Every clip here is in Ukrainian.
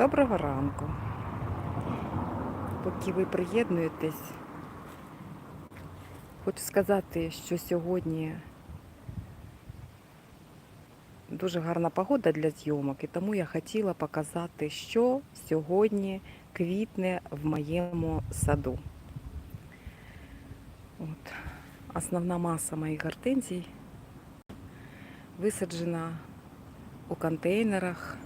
Доброго ранку. Поки ви приєднуєтесь, хочу сказати, що сьогодні дуже гарна погода для зйомок, і тому я хотіла показати, що сьогодні квітне в моєму саду. От. Основна маса моїх гортензій висаджена у контейнерах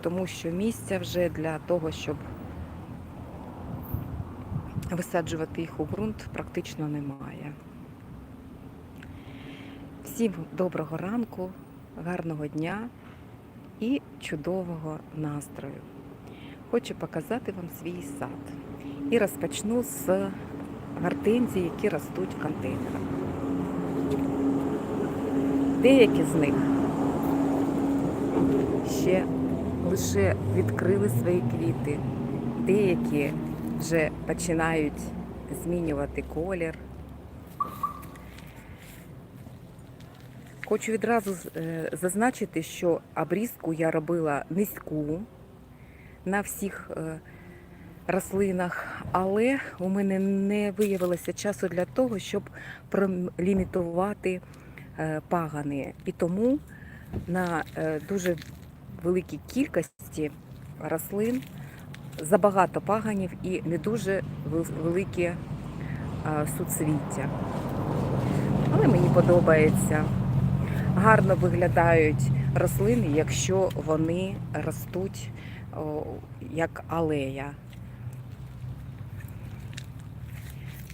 тому що місця вже для того, щоб висаджувати їх у ґрунт, практично немає. Всім доброго ранку, гарного дня і чудового настрою. Хочу показати вам свій сад. І розпочну з гортензій, які ростуть в контейнерах. Деякі з них ще лише відкрили свої квіти, деякі вже починають змінювати колір. Хочу відразу е, зазначити, що обрізку я робила низьку на всіх е, рослинах, але у мене не виявилося часу для того, щоб пролімітувати е, пагани. І тому на дуже великій кількості рослин забагато паганів і не дуже вел- великі е, суцвіття. Але мені подобається. Гарно виглядають рослини, якщо вони ростуть як алея.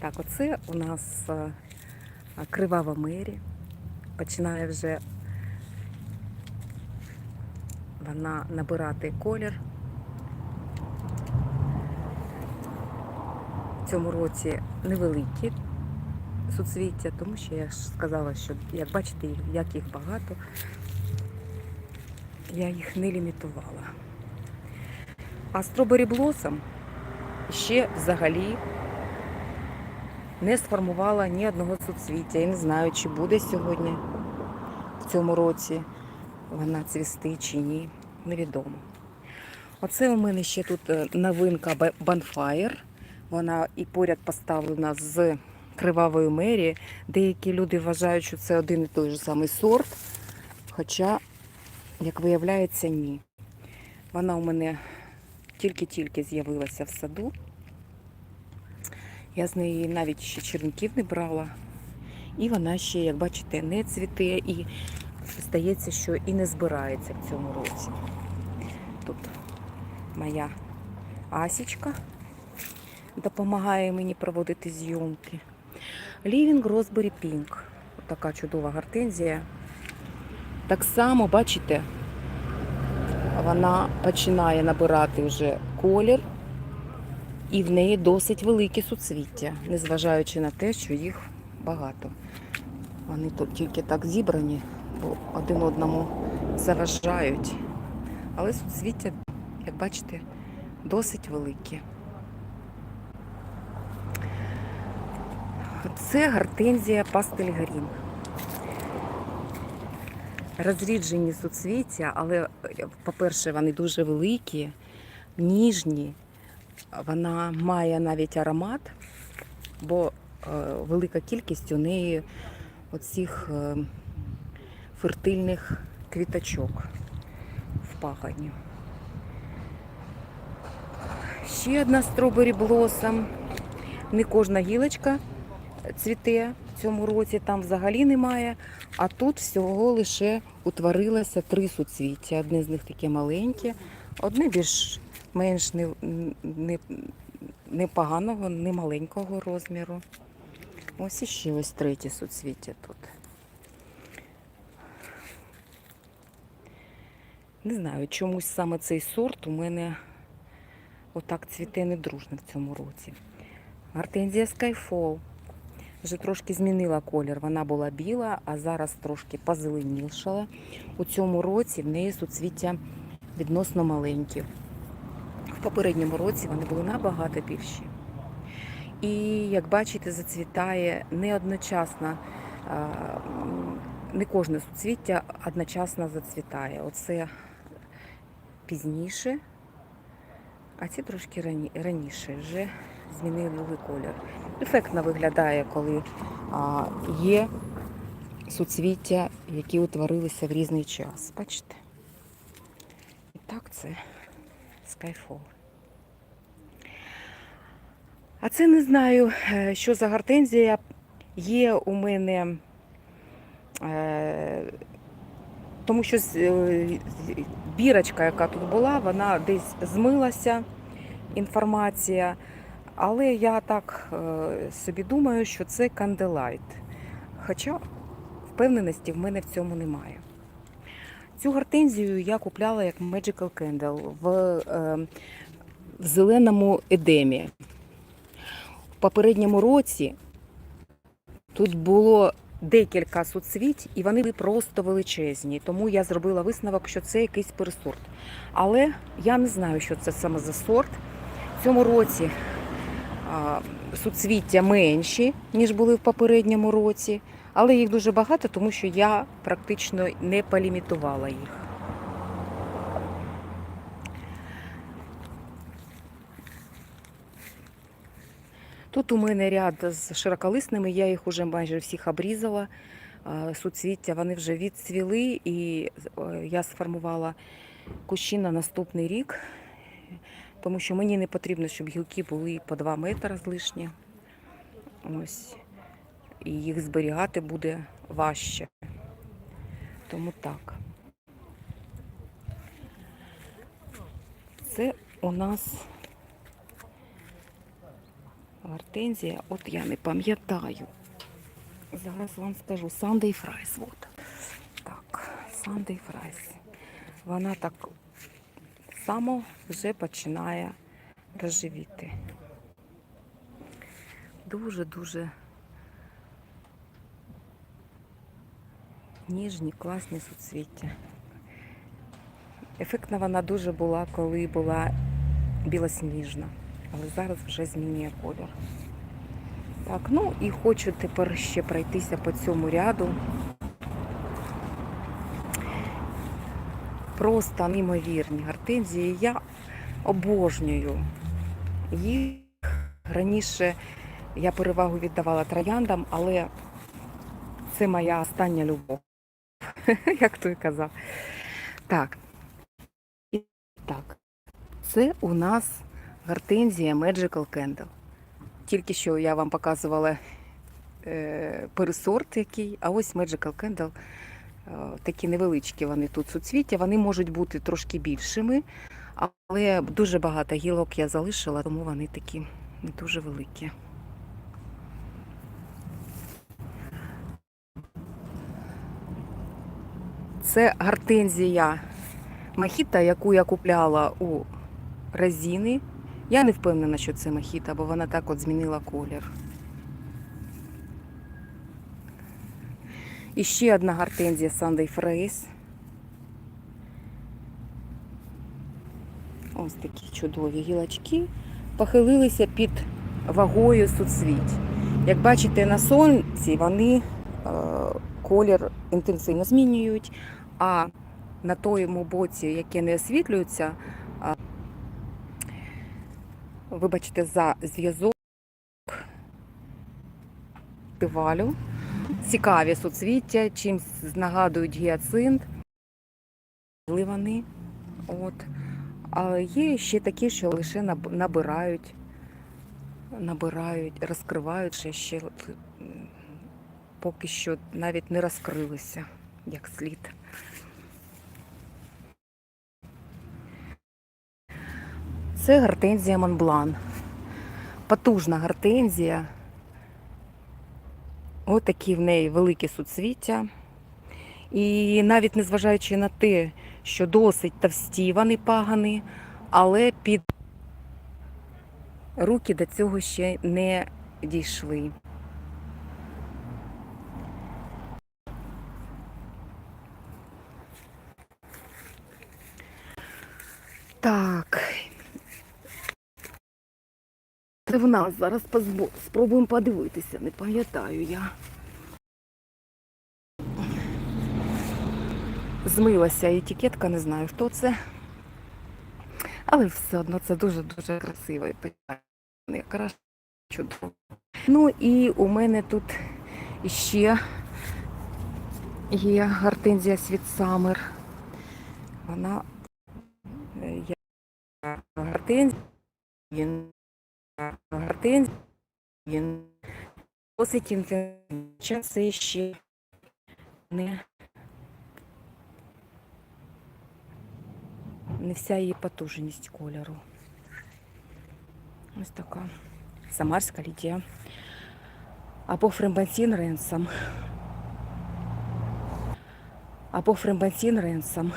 Так, оце у нас е, кривава мері. Починає вже вона набирати колір. В цьому році невеликі суцвіття, тому що я ж сказала, що як бачите, як їх багато, я їх не лімітувала. А Strawberry Blossom ще взагалі не сформувала ні одного суцвіття. Я не знаю, чи буде сьогодні в цьому році вона цвісти чи ні, невідомо. Оце у мене ще тут е, новинка Ба- Bonfire. Вона і поряд поставлена з кривавою мері. Деякі люди вважають, що це один і той же самий сорт. Хоча, як виявляється, ні. Вона у мене тільки-тільки з'явилася в саду. Я з неї навіть ще черенків не брала. І вона ще, як бачите, не цвіте і здається, що і не збирається в цьому році. Тут моя Асічка допомагає мені проводити зйомки. Living Raspberry Pink. Така чудова гортензія. Так само, бачите, вона починає набирати вже колір, і в неї досить великі суцвіття, незважаючи на те, що їх багато. Вони тут тільки так зібрані, бо один одному заважають. Але суцвіття, як бачите, досить великі. Це гортензія пастель грін. Розріджені суцвіття, але, по-перше, вони дуже великі, ніжні. Вона має навіть аромат, бо е, велика кількість у неї оцих е, фертильних квіточок в пагоні. Ще одна стробері блосом. Не кожна гілочка цвіте в цьому році, там взагалі немає. А тут всього лише утворилося три суцвіття. Одне з них таке маленьке, одне більш менш не, не, непоганого, не маленького розміру. Ось іще ось третє суцвіття тут. Не знаю, чомусь саме цей сорт у мене отак цвіте недружно в цьому році. Гортензія Skyfall вже трошки змінила колір. Вона була біла, а зараз трошки позеленішала. У цьому році в неї суцвіття відносно маленькі. В попередньому році вони були набагато більші. І, як бачите, зацвітає не одночасно, не кожне суцвіття одночасно зацвітає. Оце пізніше А ці трошки рані, раніше вже змінили колір. Ефектно виглядає, коли а, є суцвіття, які утворилися в різний час. Бачите? І так це Skyfall. А це не знаю, е, що за гортензія. Є у мене, е, тому що е, бірочка, яка тут була, вона десь змилася, інформація. Але я так е, собі думаю, що це канделайт. Хоча впевненості в мене в цьому немає. Цю гортензію я купляла як Magical Candle в, е, в зеленому едемі. В попередньому році тут було декілька суцвіть, і вони просто величезні. Тому я зробила висновок, що це якийсь пересорт. Але я не знаю, що це саме за сорт. В цьому році суцвіття менші, ніж були в попередньому році. Але їх дуже багато, тому що я практично не полімітувала їх. Тут у мене ряд з широколисними, я їх уже майже всіх обрізала. Суцвіття вони вже відцвіли, і е, я сформувала кущі на наступний рік, тому що мені не потрібно, щоб гілки були по 2 метри з лишнє. Ось. І їх зберігати буде важче. Тому так. Це у нас гортензія, от я не пам'ятаю. Зараз вам скажу. Sunday Fries. От. Так, Sunday Fries. Вона так само вже починає розживіти. Дуже-дуже ніжні, класні суцвіття. Ефектна вона дуже була, коли була білосніжна, але зараз вже змінює колір. Так, ну і хочу тепер ще пройтися по цьому ряду. Просто неймовірні гортензії. Я обожнюю їх. Раніше я перевагу віддавала трояндам, але це моя остання любов, як той казав. Так. І так. Це у нас гортензія Magical Candle. Тільки що я вам показувала е, пересорт який, а ось Magical Candle. е, Такі невеличкі вони тут суцвіття. Вони можуть бути трошки більшими, але дуже багато гілок я залишила, тому вони такі не дуже великі. Це гортензія махіта, яку я купляла у Розіни. Я не впевнена, що це махіта, бо вона так от змінила колір. І ще одна гортензія Sunday Phrase. Ось такі чудові гілочки. Похилилися під вагою суцвіть. Як бачите, на сонці вони е, колір інтенсивно змінюють, а на тому боці, яке не освітлюється, вибачте за зв'язок тивалю. Цікаві суцвіття, чимсь нагадують гіацинт. Вони. От. Але є ще такі, що лише набирають, набирають, розкривають ще, ще поки що навіть не розкрилися як слід. Це гортензія Монблан. Потужна гортензія. Ось такі в неї великі суцвіття. І навіть незважаючи на те, що досить товсті вони пагани, але під руки до цього ще не дійшли. Так. Це в нас зараз спробуємо подивитися, не пам'ятаю я. Змилася етикетка, не знаю хто це. Але все одно це дуже-дуже красиво і. Якраз чудово. Ну і у мене тут ще є гортензія світсамер. Вона я гортензія, він досить інтенсивний. Це ще не, не вся її потужність кольору. Ось така самарська лідія. Або фрембансін ренсом. Або фрембансін ренсом.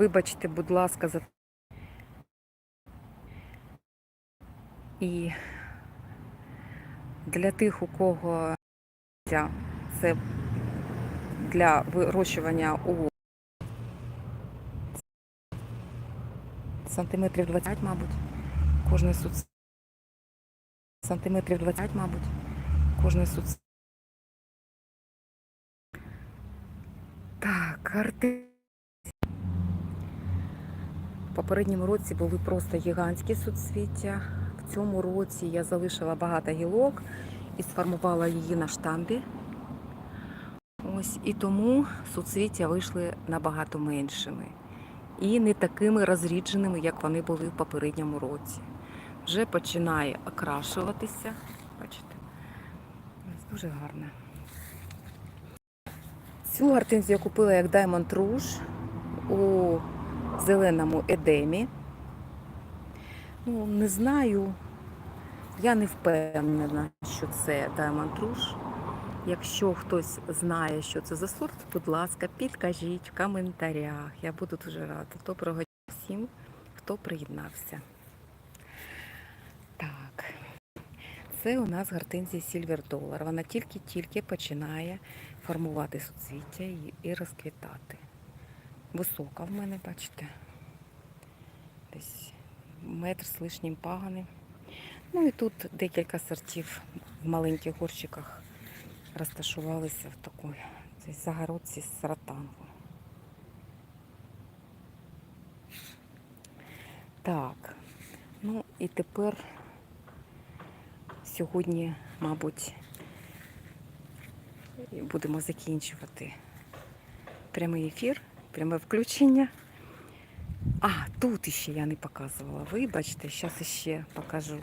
Вибачте, будь ласка, за і для тих, у кого це для вирощування у сантиметрів 20, мабуть, кожний суд сантиметрів 20, мабуть, кожний суд. Так, карти. Попередньому році були просто гігантські суцвіття. В цьому році я залишила багато гілок і сформувала її на штамбі. Ось і тому суцвіття вийшли набагато меншими і не такими розрідженими, як вони були в попередньому році. Вже починає окрашуватися. Бачите? Дуже гарно. Цю гортензію я купила як Diamond Rouge у зеленому едемі. Ну, не знаю. Я не впевнена, що це Diamond Rouge. Якщо хтось знає, що це за сорт, будь ласка, підкажіть в коментарях. Я буду дуже рада. Доброго дня всім, хто приєднався. Так, це у нас гортензія Silver Dollar. Вона тільки-тільки починає формувати суцвіття і, розквітати. Висока в мене, бачите, десь метр з лишнім пагани. Ну і тут декілька сортів в маленьких горщиках розташувалися в такій загородці з ротангу. Так, ну і тепер сьогодні, мабуть, будемо закінчувати прямий ефір, пряме включення. А, тут іще я не показувала. Вибачте, зараз іще покажу.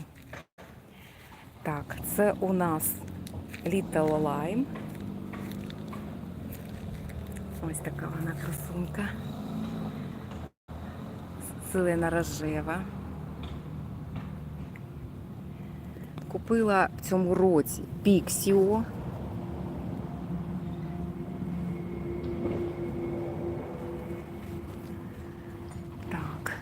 Так, це у нас Little Lime. Ось така вона красунка. Зелена рожева. Купила в цьому році Піксіо. Так,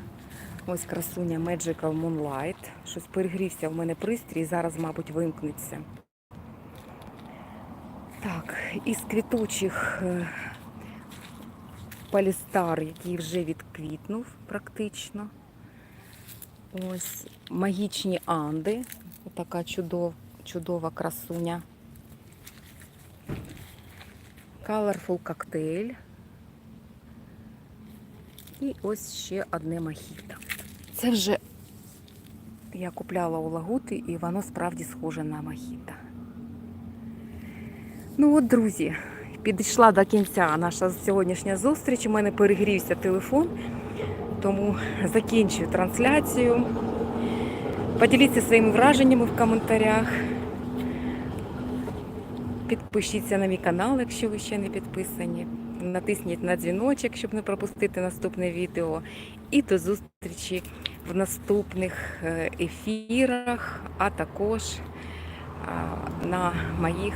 ось красуня Magical Moonlight. Щось перегрівся в мене пристрій, зараз, мабуть, вимкнеться. Так, із квітучих е, палістар, який вже відквітнув практично. Ось магічні анди. Така чудов, чудова красуня. Colorful коктейль. І ось ще одне мохіто. Це вже я купляла у Лагути, і воно справді схоже на мохіто. Ну от, друзі, підійшла до кінця наша сьогоднішня зустріч. У мене перегрівся телефон, тому закінчую трансляцію. Поділіться своїми враженнями в коментарях. Підпишіться на мій канал, якщо ви ще не підписані. Натисніть на дзвіночок, щоб не пропустити наступне відео. І до зустрічі в наступних е, ефірах, а також на моїх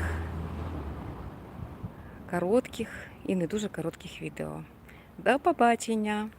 коротких і не дуже коротких відео. До побачення!